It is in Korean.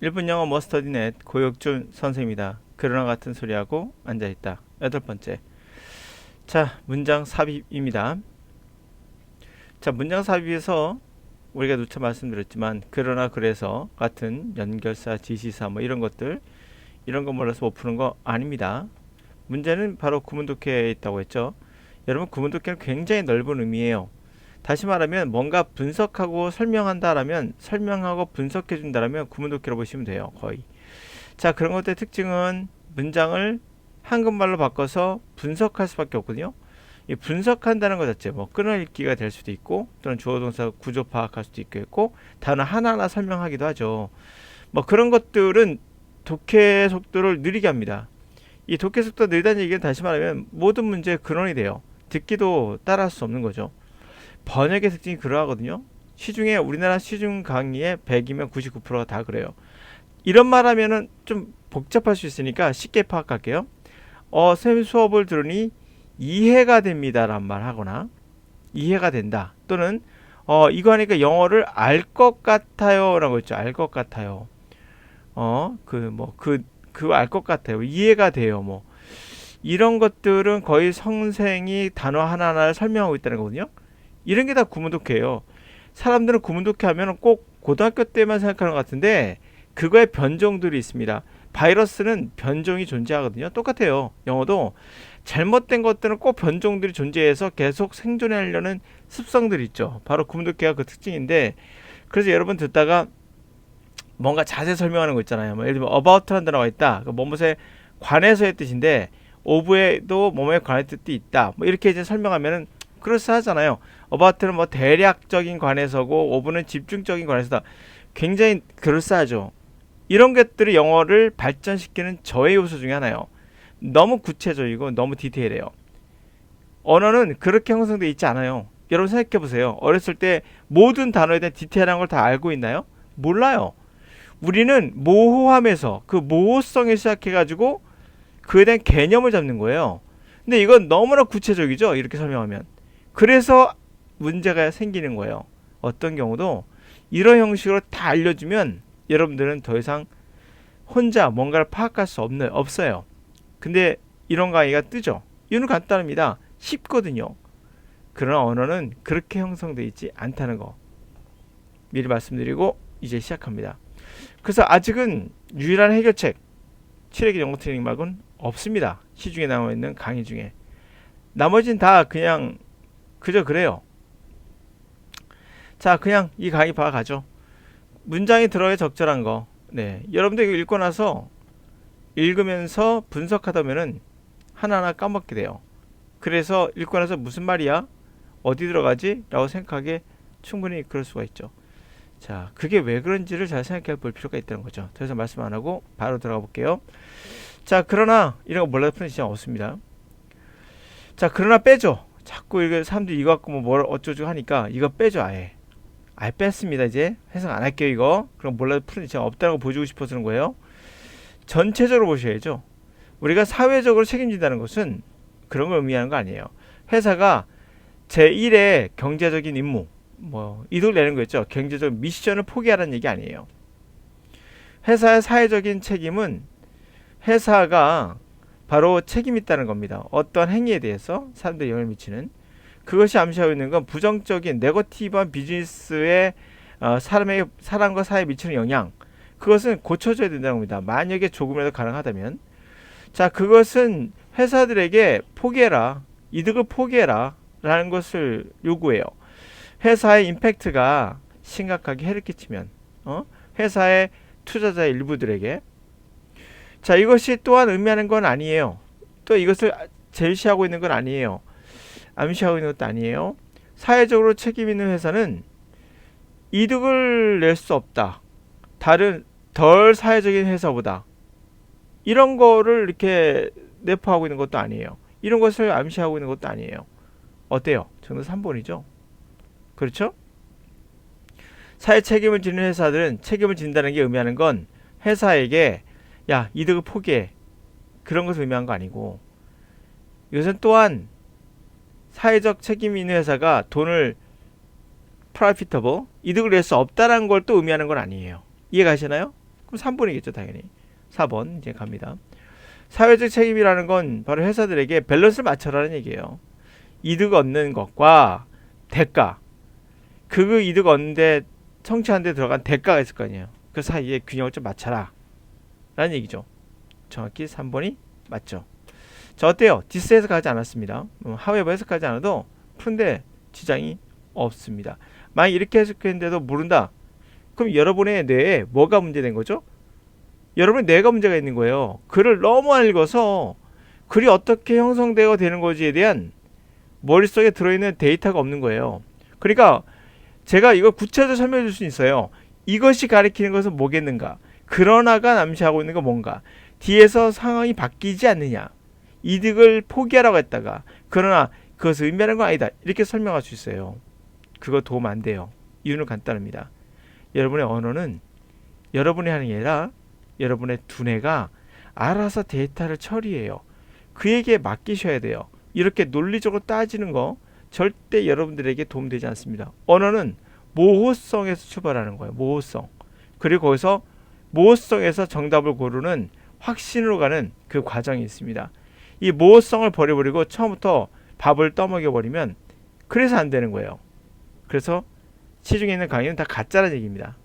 일본 영어 머스터디넷 고혁준 선생입니다. 그러나 같은 소리하고 앉아있다. 여덟 번째. 자, 문장 삽입입니다. 자, 문장 삽입에서 우리가 누차 말씀드렸지만 그러나 그래서 같은 연결사, 지시사 뭐 이런 것들 이런 거 몰라서 못 푸는 거 아닙니다. 문제는 바로 구문독해에 있다고 했죠. 여러분 구문독해는 굉장히 넓은 의미예요. 다시 말하면 뭔가 분석하고 설명한다라면 설명하고 분석해 준다라면 구문독해로 보시면 돼요. 거의. 자, 그런 것들의 특징은 문장을 한국말로 바꿔서 분석할 수밖에 없거든요. 이 분석한다는 것 자체 뭐 끊어읽기가 될 수도 있고 또는 주어 동사 구조 파악할 수도 있겠고 단어 하나하나 설명하기도 하죠. 뭐 그런 것들은 독해 속도를 느리게 합니다. 이 독해 속도가 느리다는 얘기는 다시 말하면 모든 문제의 근원이 돼요. 듣기도 따라할 수 없는 거죠. 번역의 특징이 그러하거든요. 시중에 우리나라 시중 강의의 100이면 99%가 다 그래요. 이런 말 하면은 좀 복잡할 수 있으니까 쉽게 파악할게요. 어, 쌤 수업을 들으니 이해가 됩니다란 말 하거나 이해가 된다 또는 어, 이거 하니까 영어를 알 것 같아요라고 했죠. 알 것 같아요. 어, 그 뭐 그 그 알 것 같아요. 이해가 돼요. 뭐 이런 것들은 거의 선생이 단어 하나하나를 설명하고 있다는 거거든요. 이런 게 다 구문독해예요. 사람들은 구문독해 하면 꼭 고등학교 때만 생각하는 것 같은데 그거의 변종들이 있습니다. 바이러스는 변종이 존재하거든요. 똑같아요. 영어도 잘못된 것들은 꼭 변종들이 존재해서 계속 생존하려는 습성들이 있죠. 바로 구문독해가 그 특징인데 그래서 여러분 듣다가 뭔가 자세 설명하는 거 있잖아요. 뭐 예를 들면 about라는 단어가 있다. 그 뭐뭇에 관해서의 뜻인데 of에도 뭐뭐에 관한 뜻이 있다. 뭐 이렇게 이제 설명하면은 그럴싸하잖아요. about는 뭐 대략적인 관해서고 of는 집중적인 관해서다. 굉장히 그럴싸하죠. 이런 것들이 영어를 발전시키는 저의 요소 중에 하나예요. 너무 구체적이고 너무 디테일해요. 언어는 그렇게 형성되어 있지 않아요. 여러분 생각해 보세요. 어렸을 때 모든 단어에 대한 디테일한 걸 다 알고 있나요? 몰라요. 우리는 모호함에서 그 모호성에 시작해 가지고 그에 대한 개념을 잡는 거예요. 근데 이건 너무나 구체적이죠. 이렇게 설명하면. 그래서 문제가 생기는 거예요. 어떤 경우도 이런 형식으로 다 알려주면 여러분들은 더 이상 혼자 뭔가를 파악할 수 없는 없어요. 근데 이런 강의가 뜨죠. 이유는 간단합니다. 쉽거든요. 그러나 언어는 그렇게 형성되어 있지 않다는 거 미리 말씀드리고 이제 시작합니다. 그래서 아직은 유일한 해결책 7회기 영어 트레이닝 말고는 없습니다. 시중에 나와 있는 강의 중에 나머지는 다 그냥 그저 그래요. 자, 그냥 이 강의 봐가죠. 문장이 들어야 적절한 거. 네, 여러분들 이거 읽고 나서 읽으면서 분석하다 보면은 하나하나 까먹게 돼요. 그래서 읽고 나서 무슨 말이야? 어디 들어가지? 라고 생각하게 충분히 그럴 수가 있죠. 자, 그게 왜 그런지를 잘 생각해 볼 필요가 있다는 거죠. 더 이상 말씀 안 하고 바로 들어가 볼게요. 자, 그러나 이런 거 몰라도 푸는 시간 없습니다. 자, 그러나 빼죠. 자꾸 이게 사람들이 이거 갖고 뭐 뭘 어쩌고 하니까 이거 빼죠, 아예. 아예 뺐습니다, 이제. 해석 안 할게요, 이거. 그럼 몰라도 시간 없다는 거 보여주고 싶어서 그런 거예요. 전체적으로 보셔야죠. 우리가 사회적으로 책임진다는 것은 그런 걸 의미하는 거 아니에요. 회사가 제1의 경제적인 임무, 뭐 이득을 내는 거였죠. 경제적 미션을 포기하라는 얘기 아니에요. 회사의 사회적인 책임은 회사가 바로 책임 있다는 겁니다. 어떤 행위에 대해서 사람들이 영향을 미치는 그것이 암시하고 있는 건 부정적인 네거티브한 비즈니스의 어, 사람의 사람과 사회에 미치는 영향 그것은 고쳐져야 된다는 겁니다. 만약에 조금이라도 가능하다면 자 그것은 회사들에게 포기해라 이득을 포기해라 라는 것을 요구해요. 회사의 임팩트가 심각하게 해를 끼치면 어? 회사의 투자자 일부들에게 자 이것이 또한 의미하는 건 아니에요. 또 이것을 제시하고 있는 건 아니에요. 암시하고 있는 것도 아니에요. 사회적으로 책임 있는 회사는 이득을 낼 수 없다. 다른 덜 사회적인 회사보다 이런 거를 이렇게 내포하고 있는 것도 아니에요. 이런 것을 암시하고 있는 것도 아니에요. 어때요? 정답 3번이죠. 그렇죠? 사회 책임을 지는 회사들은 책임을 진다는 게 의미하는 건 회사에게 야 이득을 포기해 그런 것을 의미한 거 아니고 이것은 또한 사회적 책임이 있는 회사가 돈을 profitable 이득을 낼 수 없다라는 걸 또 의미하는 건 아니에요. 이해가시나요? 그럼 3번이겠죠, 당연히. 4번 이제 갑니다. 사회적 책임이라는 건 바로 회사들에게 밸런스를 맞춰라는 얘기예요. 이득 얻는 것과 대가. 그 이득 얻는데 성취하는데 들어간 대가가 있을 거 아니에요. 그 사이에 균형을 좀 맞춰라. 라는 얘기죠. 정확히 3번이 맞죠. 자, 어때요? 디스 해석하지 않았습니다. 음, 하웨버 해석하지 않아도 푸는데 지장이 없습니다. 만약 이렇게 해석했는데도 모른다. 그럼 여러분의 뇌에 뭐가 문제된 거죠? 여러분의 뇌가 문제가 있는 거예요. 글을 너무 안 읽어서 글이 어떻게 형성되고 되는 거지에 대한 머릿속에 들어있는 데이터가 없는 거예요. 그러니까 제가 이걸 구체적으로 설명해 줄 수 있어요. 이것이 가리키는 것은 뭐겠는가? 그러나가 남시하고 있는 건 뭔가? 뒤에서 상황이 바뀌지 않느냐? 이득을 포기하라고 했다가 그러나 그것을 의미하는 건 아니다. 이렇게 설명할 수 있어요. 그거 도움 안 돼요. 이유는 간단합니다. 여러분의 언어는 여러분이 하는 게 아니라 여러분의 두뇌가 알아서 데이터를 처리해요. 그에게 맡기셔야 돼요. 이렇게 논리적으로 따지는 거 절대 여러분들에게 도움되지 않습니다. 언어는 모호성에서 출발하는 거예요. 모호성. 그리고 거기서 모호성에서 정답을 고르는 확신으로 가는 그 과정이 있습니다. 이 모호성을 버려버리고 처음부터 밥을 떠먹여 버리면 그래서 안 되는 거예요. 그래서 시중에 있는 강의는 다 가짜라는 얘기입니다.